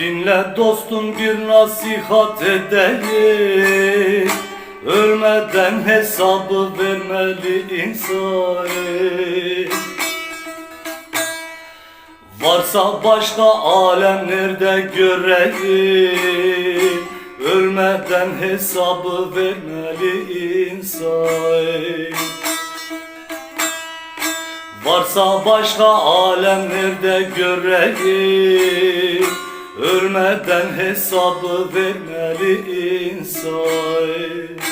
Dinle dostum bir nasihat edeyim. Ölmeden hesabı vermeli insan Varsa başka alemlerde göreyim. Ölmeden hesabı vermeli insan Varsa başka alemlerde göreyim Ölmeden hesabı vermeli insan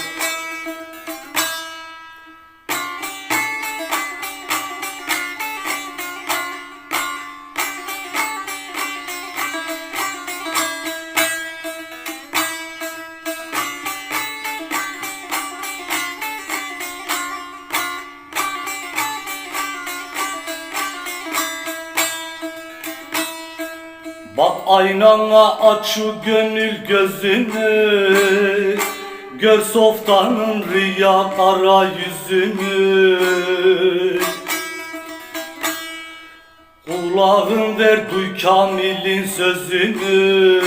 aynana aç şu gönül gözünü. Gör softanın riya kara yüzünü. Kulağın ver duy kamilin sözünü.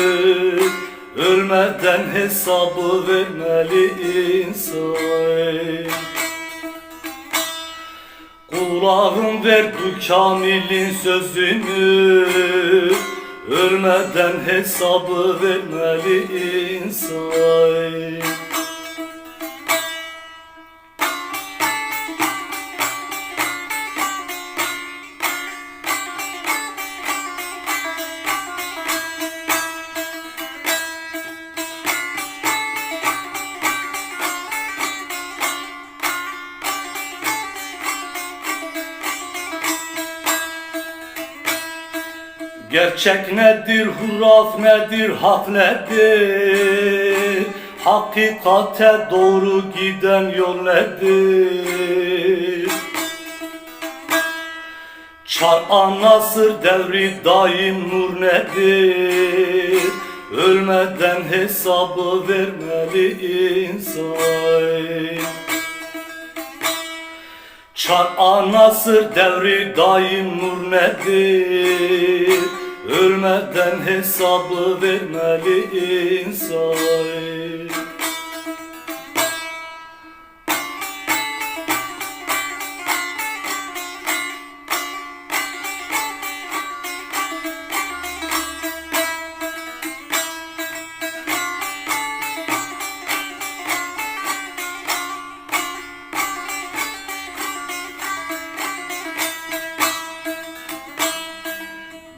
Ölmeden hesabı vermeli insan. Kulağın ver du kamilin sözünü Ölmeden hesabı vermeli insan Gerçek nedir, huraf nedir, hak nedir? Hakikate doğru giden yol nedir? Çar anasır devri daim nur nedir? Ölmeden hesabı vermeli insan Çar anasır devri daim nur nedir? Ölmeden hesabı vermeli insan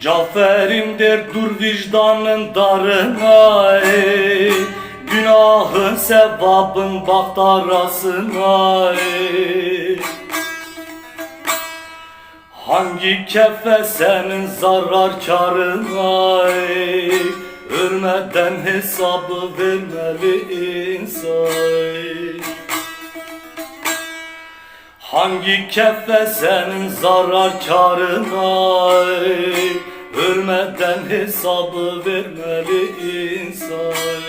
Caferim der dur vicdanın darına ey. Günahın sevabın bak darasına ey. Hangi kefe senin zarar karına ey? Ölmeden hesabı vermeli insan Hangi kefe senin zarar karına ey? Ölmeden hesabı vermeli insan